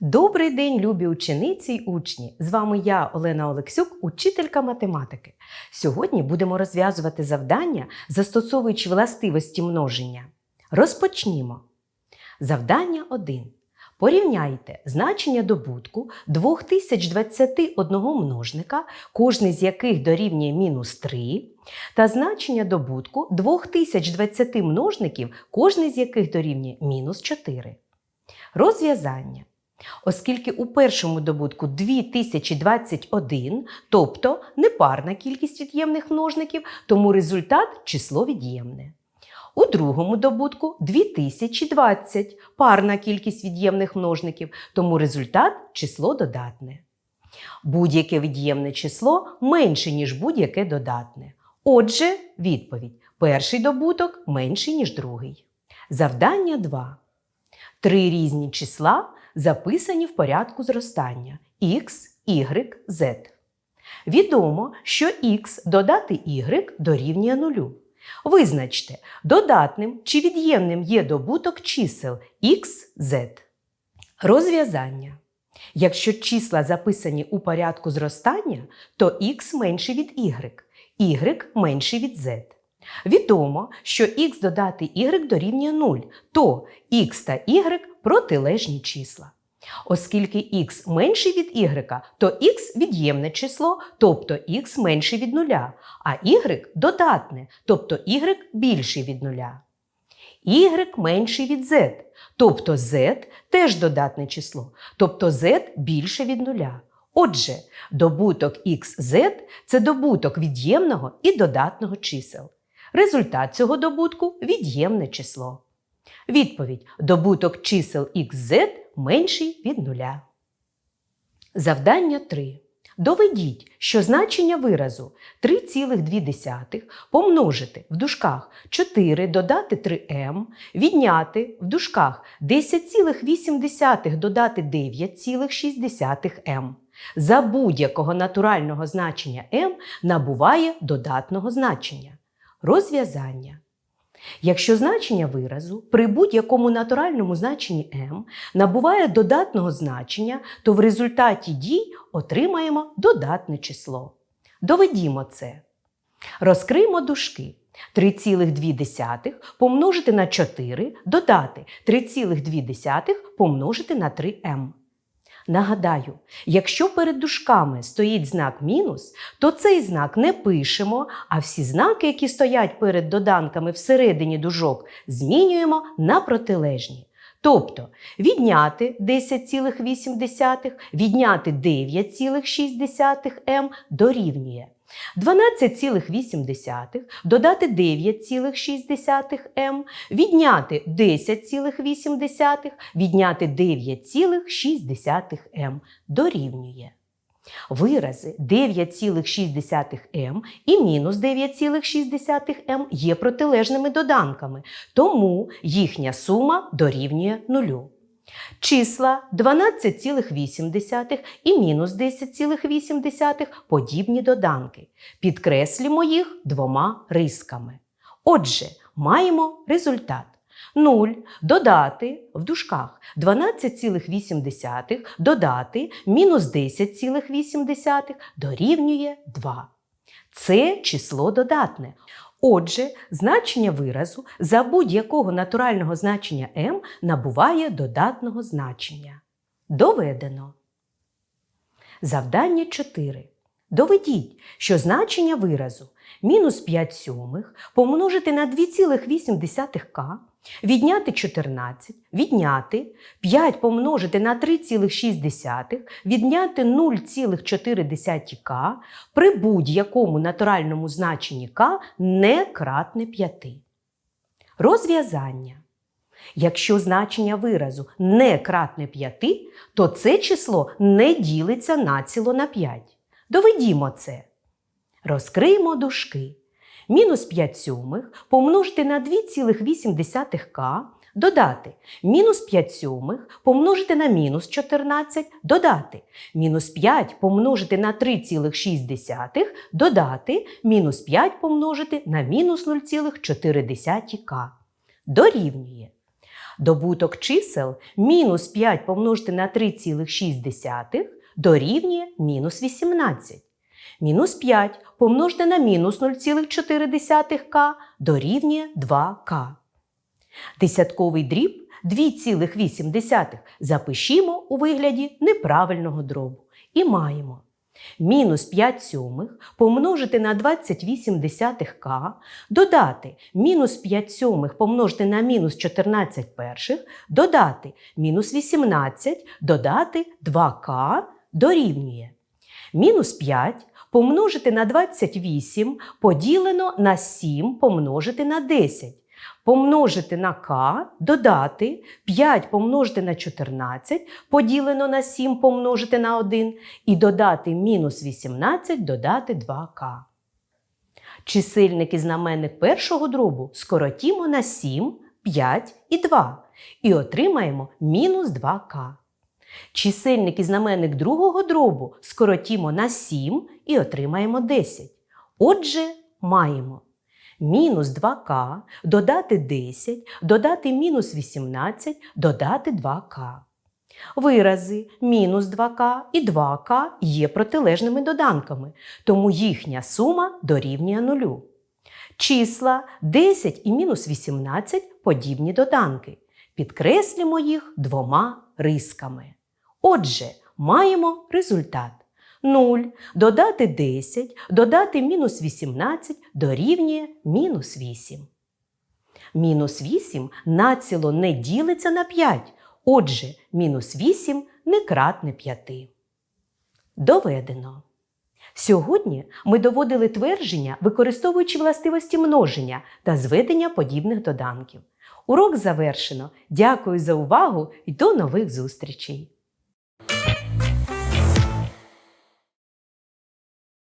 Добрий день, любі учениці й учні! З вами я, Олена Олексюк, учителька математики. Сьогодні будемо розв'язувати завдання, застосовуючи властивості множення. Розпочнімо. Завдання 1. Порівняйте значення добутку 2021 множника, кожний з яких дорівнює мінус 3, та значення добутку 2020 множників, кожний з яких дорівнює мінус 4. Розв'язання. Оскільки у першому добутку 2021, тобто непарна кількість від'ємних множників, тому результат число від'ємне. У другому добутку 2020 парна кількість від'ємних множників, тому результат число додатне. Будь-яке від'ємне число менше, ніж будь-яке додатне. Отже, відповідь: перший добуток менший, ніж другий. Завдання 2. Три різні числа записані в порядку зростання x, y, z. Відомо, що x додати y дорівнює нулю. Визначте, додатним чи від'ємним є добуток чисел x, z. Розв'язання. Якщо числа записані у порядку зростання, то x менше від y, y менше від z. Відомо, що x додати y дорівнює 0, то x та y протилежні числа. Оскільки x менший від y, то x від'ємне число, тобто x менше від нуля, а y додатне, тобто y більший від нуля. y менший від z, тобто z теж додатне число, тобто z більше від нуля. Отже, добуток xz – це добуток від'ємного і додатного чисел. Результат цього добутку від'ємне число. Відповідь: добуток чисел xz менший від нуля. Завдання 3. Доведіть, що значення виразу 3,2 помножити в дужках 4 додати 3m, відняти в дужках 10,8 додати 9,6m. За будь-якого натурального значення m набуває додатного значення. Розв'язання. Якщо значення виразу при будь-якому натуральному значенні m набуває додатного значення, то в результаті дій отримаємо додатне число. Доведімо це. Розкриємо дужки. 3,2 помножити на 4 додати 3,2 помножити на 3m. Нагадаю, якщо перед дужками стоїть знак мінус, то цей знак не пишемо, а всі знаки, які стоять перед доданками всередині дужок, змінюємо на протилежні. Тобто відняти 10,8, відняти 9,6 м дорівнює 12,8 додати 9,6m, відняти 10,8, відняти 9,6m дорівнює. Вирази 9,6m і мінус 9,6m є протилежними доданками, тому їхня сума дорівнює нулю. Числа 12,8 і мінус 10,8 подібні доданки. Підкреслюємо їх двома рисками. Отже, маємо результат. 0 додати в дужках 12,8 додати мінус 10,8 дорівнює 2. Це число додатне. Отже, значення виразу за будь-якого натурального значення m набуває додатного значення. Доведено. Завдання 4. Доведіть, що значення виразу мінус 5 сьомих помножити на 2,8к, відняти 14, відняти 5 помножити на 3,6, відняти 0,4к при будь-якому натуральному значенні k не кратне 5. Розв'язання. Якщо значення виразу не кратне 5, то це число не ділиться націло на 5. Доведімо це. Розкриємо дужки. Мінус 5 сьомих помножити на 2,8к, додати мінус 5 сьомих помножити на мінус 14, додати мінус 5 помножити на 3,6, додати мінус 5 помножити на мінус 0,4к. Дорівнює. Добуток чисел мінус 5 помножити на 3,6 дорівнює мінус 18. Мінус 5 помножити на мінус 0,4к дорівнює 2к. Десятковий дріб 2,8 запишімо у вигляді неправильного дробу. І маємо мінус 5 сьомих помножити на 28 десятих-к, додати мінус 5 сьомих помножити на мінус 14 перших, додати мінус 18, додати 2к дорівнює. Мінус 5 помножити на 28 поділено на 7 помножити на 10. Помножити на k, додати 5 помножити на 14, поділено на 7 помножити на 1 і додати мінус 18, додати 2k. Чисельник і знаменник першого дробу скоротімо на 7, 5 і 2 і отримаємо мінус 2k. Чисельник і знаменник другого дробу скоротімо на 7 і отримаємо 10. Отже, маємо мінус 2к, додати 10, додати мінус 18, додати 2к. Вирази мінус 2к і 2к є протилежними доданками, тому їхня сума дорівнює нулю. Числа 10 і мінус 18 подібні доданки. Підкреслимо їх двома рисками. Отже, маємо результат. 0 додати 10, додати мінус 18 дорівнює мінус 8. Мінус 8 націло не ділиться на 5, отже, мінус 8 не кратне 5. Доведено. Сьогодні ми доводили твердження, використовуючи властивості множення та зведення подібних доданків. Урок завершено. Дякую за увагу і до нових зустрічей!